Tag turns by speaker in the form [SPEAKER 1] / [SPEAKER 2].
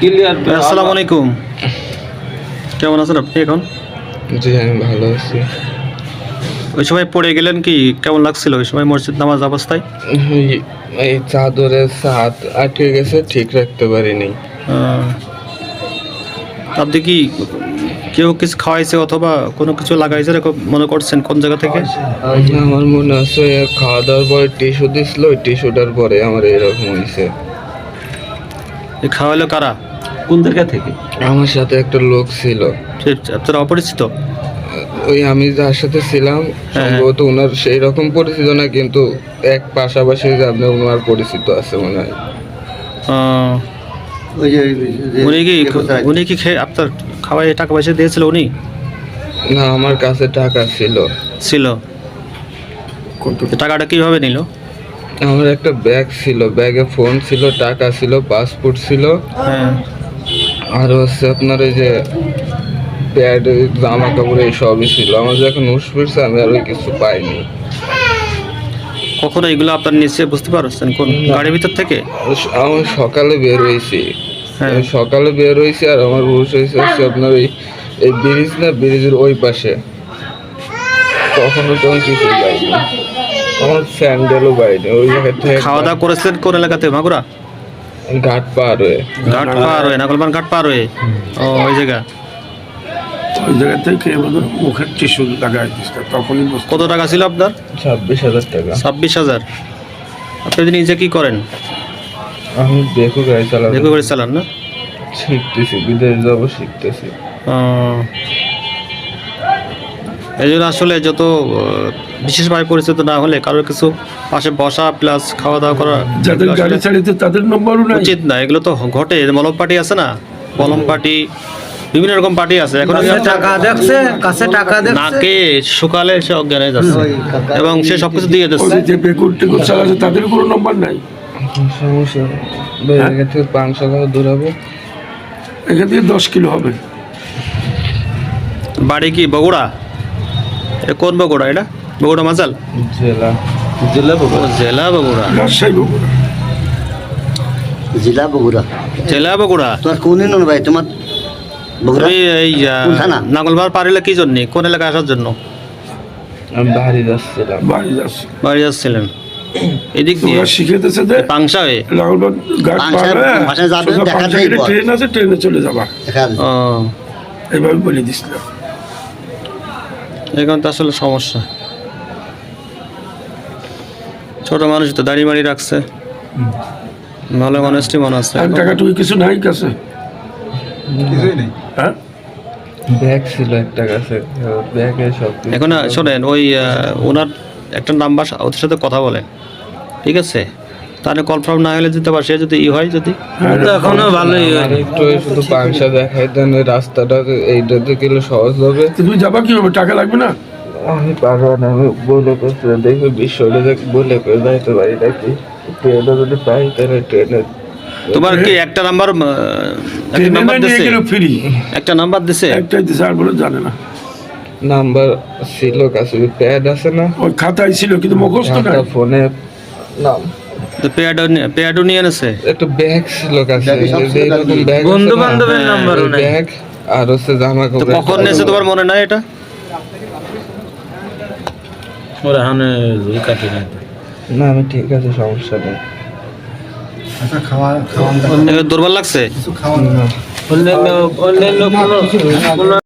[SPEAKER 1] Clear
[SPEAKER 2] আসসালামু আলাইকুম। কেমন আছেন আপনি এখন?
[SPEAKER 3] জি আমি ভালো আছি।
[SPEAKER 2] ওই সময় পড়ে গেলেন কি? কেমন লাগছিল ওই সময় মসজিদ নামাজ অবস্থায়?
[SPEAKER 3] এই- চাদরের সাত আটকে গেছে ঠিক রাখতে পারিনি।
[SPEAKER 2] আপনি কি কেউ কিছু খাওয়াইছে অথবা কোনো কিছু লাগাইছে এরকম মনে করছেন কোন জায়গা থেকে?
[SPEAKER 3] আমার মনে আছে খাওয়া দাওয়ার পরে টিস্যু দিছিল ওই টিস্যুটার পরে আমার এরকম হয়েছে
[SPEAKER 2] খাওয়াইলো কারা?
[SPEAKER 1] কোন জায়গা থেকে?
[SPEAKER 3] আমার সাথে একটা লোক ছিল।
[SPEAKER 2] আপনারা অপরিচিত?
[SPEAKER 3] ওই আমি যার সাথে ছিলাম
[SPEAKER 2] হ্যাঁ।
[SPEAKER 3] সম্ভবত ওনার সেই রকম পরিচিত না কিন্তু এক পাশাপাশি আপনার ওনার পরিচিত আছে মনে হয়।
[SPEAKER 2] উনি কি উনি কি খেয়ে আপনার খাওয়াই টাকা পয়সা দিয়েছিল উনি?
[SPEAKER 3] না আমার কাছে টাকা ছিল।
[SPEAKER 2] ছিল। টাকাটা কীভাবে নিল?
[SPEAKER 3] আমার একটা ব্যাগ ছিল ব্যাগে ফোন ছিল টাকা ছিল পাসপোর্ট ছিল।
[SPEAKER 2] হ্যাঁ।
[SPEAKER 3] আর হচ্ছে আপনার ওই যে প্যাড জামা কাপড় এই সবই ছিল। আমার যখন হুশ ফিরছে আমি আর ওই কিছু পাইনি।
[SPEAKER 2] কখনো এগুলো আপনার নিচে বুঝতে পারছেন কোন গাড়ির ভিতর থেকে?
[SPEAKER 3] আমি সকালে বের হয়েছি।
[SPEAKER 2] হ্যাঁ।
[SPEAKER 3] সকালে বের হয়েছি আর আমার হুশ হয়েছে হচ্ছে আপনার ওই এই ব্রিজ না ব্রিজের ওই পাশে। তখনও তো আমি কিছু পাইনি। আমার স্যান্ডেলও পাইনি ওই জায়গা থেকে
[SPEAKER 2] খাওয়া দাওয়া করেছেন কোন এলাকাতে মাগুরা?
[SPEAKER 3] ঘাট পার হয়ে।
[SPEAKER 2] ঘাট পার হয়ে নাগলবান ঘাট পার হয়ে? ও ওই জায়গা?
[SPEAKER 4] ওই জায়গা থেকে আমাদের মুখের টিস্যু লাগাই দিচ্ছে তখনই
[SPEAKER 2] কত টাকা ছিল আপনার?
[SPEAKER 3] ছাব্বিশ হাজার টাকা।
[SPEAKER 2] ছাব্বিশ হাজার। আপনি নিজে কি করেন?
[SPEAKER 3] আমি দেখো গাড়ি
[SPEAKER 2] দেখে করে চালান না?
[SPEAKER 3] শিখতেছি বিদেশ যাব শিখতেছি।
[SPEAKER 2] এই জন্য আসলে যত বিশেষভাবে পরিচিত না হলে কারোর কিছু পাশে বসা প্লাস খাওয়া দাওয়া করা
[SPEAKER 4] যাদের গাড়ি তাদের নম্বরও নাই।
[SPEAKER 2] উচিত না এগুলো তো ঘটে। মলম পার্টি আছে না মলম পার্টি বিভিন্ন রকম পার্টি আছে। এখন
[SPEAKER 1] টাকা দেখছে কাছে টাকা দেখছে।
[SPEAKER 2] নাকে সকালে সে অজ্ঞান হয়ে যাচ্ছে। এবং সে সবকিছু দিয়ে দিচ্ছে।
[SPEAKER 4] যে বেকুর টেকুর চালাচ্ছে তাদের কোনো নম্বর নাই।
[SPEAKER 3] সমস্যা। বেড়ে থেকে পাঁচশো টাকা দূরাবো
[SPEAKER 4] এখান থেকে দশ কিলো হবে।
[SPEAKER 2] বাড়ি কি বগুড়া? এটা কোন বগুড়া এটা? বগুড়া মাজাল?
[SPEAKER 3] জেলা
[SPEAKER 1] জেলা
[SPEAKER 2] ও, জেলা বগুড়া।
[SPEAKER 4] রাজশাহী বগুড়া।
[SPEAKER 5] জেলা বগুড়া।
[SPEAKER 2] জেলা বগুড়া?
[SPEAKER 5] তোমার কোন ইউনিয়ন ভাই? তোমার বগুড়া?
[SPEAKER 2] এই? নাঙ্গলবার পারিলে কি জন্য? কোন আসার জন্য?
[SPEAKER 3] আমি বাড়ি যাচ্ছিলাম
[SPEAKER 4] বাড়ি যাচ্ছে
[SPEAKER 2] বাড়ি যাচ্ছিলেন এদিক দিয়ে
[SPEAKER 4] শিখেতেছে যে
[SPEAKER 2] পাংশা হয়ে?
[SPEAKER 4] লালবাগ ঘাট পার হয়ে
[SPEAKER 5] পাংশায় যাবে,
[SPEAKER 4] সোজা
[SPEAKER 5] দেখা
[SPEAKER 4] পাংশা
[SPEAKER 5] দেয়
[SPEAKER 4] গেলে
[SPEAKER 5] পথ।
[SPEAKER 4] ট্রেন আছে ট্রেনে চলে যাবা।
[SPEAKER 2] ও।
[SPEAKER 4] এইভাবে বলে দিছিলাম।
[SPEAKER 2] এখন তো আসলে সমস্যা। ছোট মানুষ তো দাড়ি মাড়ি রাখছে। ভালো মানুষটি মনে আছে
[SPEAKER 4] টাকা কিছু নাই কাছে? হ্যাঁ?
[SPEAKER 3] ব্যাগ ছিল একটা কাছে। ব্যাগে সব
[SPEAKER 2] এখন শোনেন ওই ওনার একটা নাম্বার ওদের সাথে কথা বলেন। ঠিক আছে? তাহলে কনফার্ম না হলে দিতে পারে সে যদি ই হয় যদি।
[SPEAKER 1] এখনও ভালোই
[SPEAKER 3] আর একটু শুধু পাংশা দেখাই দেন রাস্তাটা এইটাতে গেলে সহজ হবে।
[SPEAKER 4] তুমি যাবা কি হবে টাকা লাগবে না?
[SPEAKER 3] আমি পারব না আমি বলে করছি দেখবে বিশ্বটা দেখ বলে করে যাইতে পারি নাকি? ট্রেনে যদি পাই তাহলে ট্রেনে
[SPEAKER 2] তোমার কি একটা নাম্বার একটা নাম্বার দিছে?
[SPEAKER 4] ফ্রি
[SPEAKER 2] একটা নাম্বার দিছে?
[SPEAKER 4] একটাই দিছে আর বলে জানে না।
[SPEAKER 3] নাম্বার ছিল কাছে প্যাড আছে না?
[SPEAKER 4] ওই খাতায় ছিল কিন্তু মুখস্থ নাই।
[SPEAKER 3] একটা ফোনে নাম।
[SPEAKER 2] তো পেয়াডো পেয়াডো
[SPEAKER 3] একটা ব্যাগ ছিল কাছে যে এরকম ব্যাগ
[SPEAKER 1] বন্ধু বান্ধবের নাম্বারও
[SPEAKER 3] ব্যাগ আর হচ্ছে জামা কাপড়।
[SPEAKER 2] কখন নিয়েছে তোমার মনে নাই এটা?
[SPEAKER 1] ওরা হানে রুই কাটি না
[SPEAKER 3] না আমি ঠিক আছে সমস্যা নেই।
[SPEAKER 2] এবার দুর্বল লাগছে?
[SPEAKER 1] অন্যান্য অন্যান্য কোনো কোনো